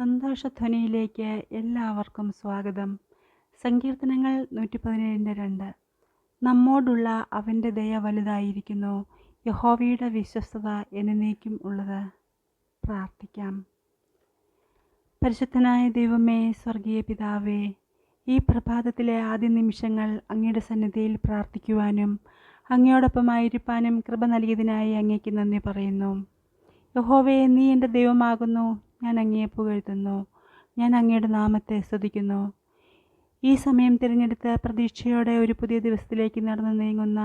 സന്തോഷധ്വനിയിലേക്ക് എല്ലാവർക്കും സ്വാഗതം. സങ്കീർത്തനങ്ങൾ നൂറ്റി പതിനേഴിന്റെ രണ്ട്. നമ്മോടുള്ള അവന്റെ ദയ വലുതായിരിക്കുന്നു. യഹോവയുടെ വിശ്വസ്തത എന്നേക്കും ഉള്ളത്. പ്രാർത്ഥിക്കാം. പരിശുദ്ധനായ ദൈവമേ സ്വർഗീയ പിതാവേ ഈ പ്രഭാതത്തിലെ ആദ്യ നിമിഷങ്ങൾ അങ്ങയുടെ സന്നിധിയിൽ പ്രാർത്ഥിക്കുവാനും അങ്ങയോടൊപ്പമായിരിക്കാനും കൃപ നൽകിയതിനായി അങ്ങേക്ക് നന്ദി പറയുന്നു. യഹോവയെ നീ എന്റെ ദൈവമാകുന്നു. ഞാൻ അങ്ങയെ പുകഴ്ത്തുന്നു. ഞാൻ അങ്ങയുടെ നാമത്തെ സ്തുതിക്കുന്നു. ഈ സമയം തിരഞ്ഞെടുത്ത് പ്രതീക്ഷയോടെ ഒരു പുതിയ ദിവസത്തിലേക്ക് നടന്നു നീങ്ങുന്ന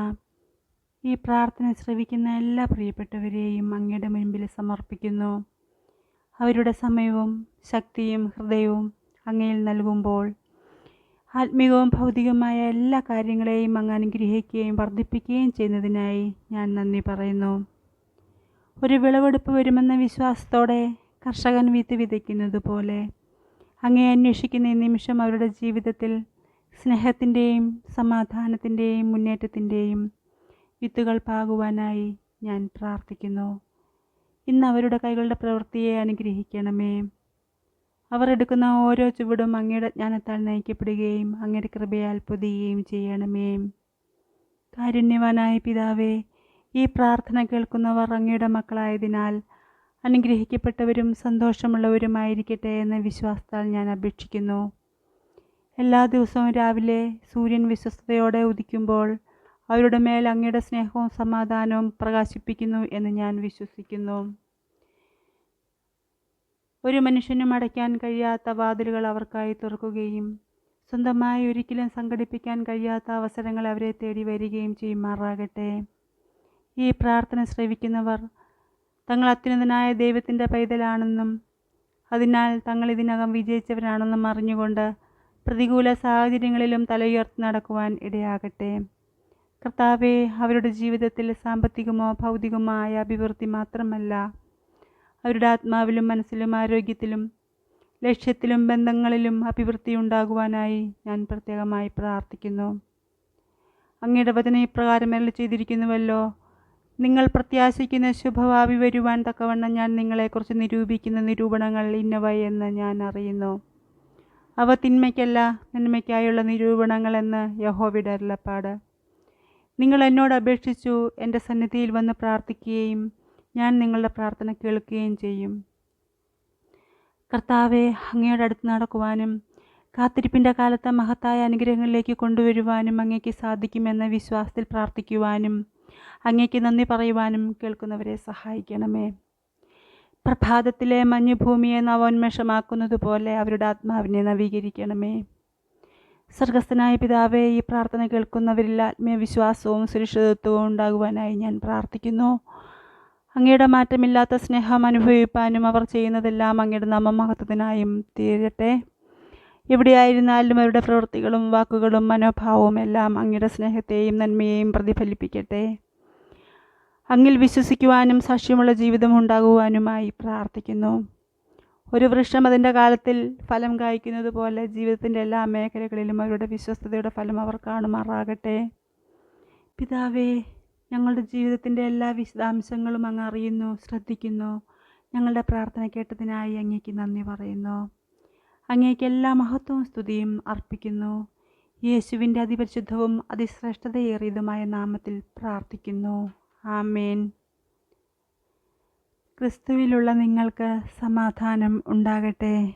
ഈ പ്രാർത്ഥന ശ്രവിക്കുന്ന എല്ലാ പ്രിയപ്പെട്ടവരെയും അങ്ങയുടെ മുൻപിൽ സമർപ്പിക്കുന്നു. അവരുടെ സമയവും ശക്തിയും ഹൃദയവും അങ്ങയിൽ നൽകുമ്പോൾ ആത്മീകവും ഭൗതികവുമായ എല്ലാ കാര്യങ്ങളെയും അങ്ങ് അനുഗ്രഹിക്കുകയും വർദ്ധിപ്പിക്കുകയും ചെയ്യുന്നതിനായി ഞാൻ നന്ദി പറയുന്നു. ഒരു വിളവെടുപ്പ് വരുമെന്ന വിശ്വാസത്തോടെ കർഷകൻ വിത്ത് വിതയ്ക്കുന്നത് പോലെ അങ്ങേ അന്വേഷിക്കുന്ന ഈ നിമിഷം അവരുടെ ജീവിതത്തിൽ സ്നേഹത്തിന്റെയും സമാധാനത്തിന്റെയും മുന്നേറ്റത്തിന്റെയും വിത്തുകൾ പാകുവാനായി ഞാൻ പ്രാർത്ഥിക്കുന്നു. ഇന്ന് അവരുടെ കൈകളുടെ പ്രവൃത്തിയെ അനുഗ്രഹിക്കണമേ. അവർ എടുക്കുന്ന ഓരോ ചുവടും അങ്ങയുടെ ജ്ഞാനത്താൽ നയിക്കപ്പെടുകയും അങ്ങയുടെ കൃപയാൽ പൊതിയുകയും ചെയ്യണമേ. കാരുണ്യവാനായ പിതാവേ ഈ പ്രാർത്ഥന കേൾക്കുന്നവർ അങ്ങയുടെ മക്കളായതിനാൽ അനുഗ്രഹിക്കപ്പെട്ടവരും സന്തോഷമുള്ളവരുമായിരിക്കട്ടെ എന്ന വിശ്വാസത്താൽ ഞാൻ അപേക്ഷിക്കുന്നു. എല്ലാ ദിവസവും രാവിലെ സൂര്യൻ വിശ്വസ്തയോടെ ഉദിക്കുമ്പോൾ അവരുടെ മേൽ അങ്ങയുടെ സ്നേഹവും സമാധാനവും പ്രകാശിപ്പിക്കുന്നു എന്ന് ഞാൻ വിശ്വസിക്കുന്നു. ഒരു മനുഷ്യനും അടയ്ക്കാൻ കഴിയാത്ത വാതിലുകൾ അവർക്കായി തുറക്കുകയും സ്വന്തമായി ഒരിക്കലും സംഘടിപ്പിക്കാൻ കഴിയാത്ത അവസരങ്ങൾ അവരെ തേടി വരികയും ചെയ്യുമാറാകട്ടെ. ഈ പ്രാർത്ഥന ശ്രവിക്കുന്നവർ തങ്ങൾ അത്യുന്നതനായ ദൈവത്തിന്റെ പൈതലാണെന്നും അതിനാൽ തങ്ങൾ ഇതിനകം വിജയിച്ചവരാണെന്നും അറിഞ്ഞുകൊണ്ട് പ്രതികൂല സാഹചര്യങ്ങളിലും തലയുയർത്തി നടക്കുവാൻ ഇടയാകട്ടെ. കർത്താവെ അവരുടെ ജീവിതത്തിൽ സാമ്പത്തികമോ ഭൗതികമായ അഭിവൃദ്ധി മാത്രമല്ല അവരുടെ ആത്മാവിലും മനസ്സിലും ആരോഗ്യത്തിലും ലക്ഷ്യത്തിലും ബന്ധങ്ങളിലും അഭിവൃദ്ധി ഉണ്ടാകുവാനായി ഞാൻ പ്രത്യേകമായി പ്രാർത്ഥിക്കുന്നു. അങ്ങയുടെ വചന ഇപ്രകാരം എല്ലാം ചെയ്തിരിക്കുന്നുവല്ലോ നിങ്ങൾ പ്രത്യാശിക്കുന്ന ശുഭഭാവി വരുവാൻ തക്കവണ്ണം ഞാൻ നിങ്ങളെക്കുറിച്ച് നിരൂപിക്കുന്ന നിരൂപണങ്ങൾ ഇന്നവ എന്ന് ഞാൻ അറിയുന്നു. അവ തിന്മയ്ക്കല്ല നന്മയ്ക്കായുള്ള നിരൂപണങ്ങളെന്ന് യഹോവയുടെ അരുളപ്പാട്. നിങ്ങൾ എന്നോട് അപേക്ഷിച്ചു എന്റെ സന്നിധിയിൽ വന്ന് പ്രാർത്ഥിക്കുകയും ഞാൻ നിങ്ങളുടെ പ്രാർത്ഥന കേൾക്കുകയും ചെയ്യും. കർത്താവെ അങ്ങയുടെ അടുത്ത് നടക്കുവാനും കാത്തിരിപ്പിന്റെ കാലത്തെ മഹത്തായ അനുഗ്രഹങ്ങളിലേക്ക് കൊണ്ടുവരുവാനും അങ്ങേക്ക് സാധിക്കുമെന്ന വിശ്വാസത്തിൽ പ്രാർത്ഥിക്കുവാനും അങ്ങേക്ക് നന്ദി പറയുവാനും കേൾക്കുന്നവരെ സഹായിക്കണമേ. പ്രഭാതത്തിലെ മഞ്ഞുഭൂമിയെ നവോന്മേഷമാക്കുന്നത് പോലെ അവരുടെ ആത്മാവിനെ നവീകരിക്കണമേ. സ്വർഗസ്ഥനായ പിതാവെ ഈ പ്രാർത്ഥന കേൾക്കുന്നവരിൽ ആത്മീയവിശ്വാസവും സുരക്ഷിതത്വവും ഉണ്ടാകുവാനായി ഞാൻ പ്രാർത്ഥിക്കുന്നു. അങ്ങയുടെ മാറ്റമില്ലാത്ത സ്നേഹം അനുഭവിപ്പാനും അവർ ചെയ്യുന്നതെല്ലാം അങ്ങയുടെ നാമമഹത്വത്തിനായും തീരട്ടെ. എവിടെയായിരുന്നാലും അവരുടെ പ്രവൃത്തികളും വാക്കുകളും മനോഭാവവും എല്ലാം അങ്ങയുടെ സ്നേഹത്തെയും നന്മയെയും പ്രതിഫലിപ്പിക്കട്ടെ. അങ്ങിൽ വിശ്വസിക്കുവാനും സാക്ഷ്യമുള്ള ജീവിതം ഉണ്ടാകുവാനുമായി പ്രാർത്ഥിക്കുന്നു. ഒരു വൃക്ഷം അതിന്റെ കാലത്തിൽ ഫലം കായ്ക്കുന്നത് പോലെ ജീവിതത്തിന്റെ എല്ലാ മേഖലകളിലും അവരുടെ വിശ്വസ്തയുടെ ഫലം അവർ കാണുമാറാകട്ടെ. പിതാവേ ഞങ്ങളുടെ ജീവിതത്തിന്റെ എല്ലാ വിശദാംശങ്ങളും അങ്ങ് അറിയുന്നു ശ്രദ്ധിക്കുന്നു. ഞങ്ങളുടെ പ്രാർത്ഥന കേട്ടതിനായി അങ്ങേക്ക് നന്ദി പറയുന്നു. അങ്ങേക്ക് എല്ലാ മഹത്വവും സ്തുതിയും അർപ്പിക്കുന്നു. യേശുവിന്റെ അതിപരിശുദ്ധവും അതിശ്രേഷ്ഠതയേറിയതുമായ നാമത്തിൽ പ്രാർത്ഥിക്കുന്നു. ആമേൻ. ക്രിസ്തുവിലുള്ള നിങ്ങൾക്ക് സമാധാനം ഉണ്ടാകട്ടെ.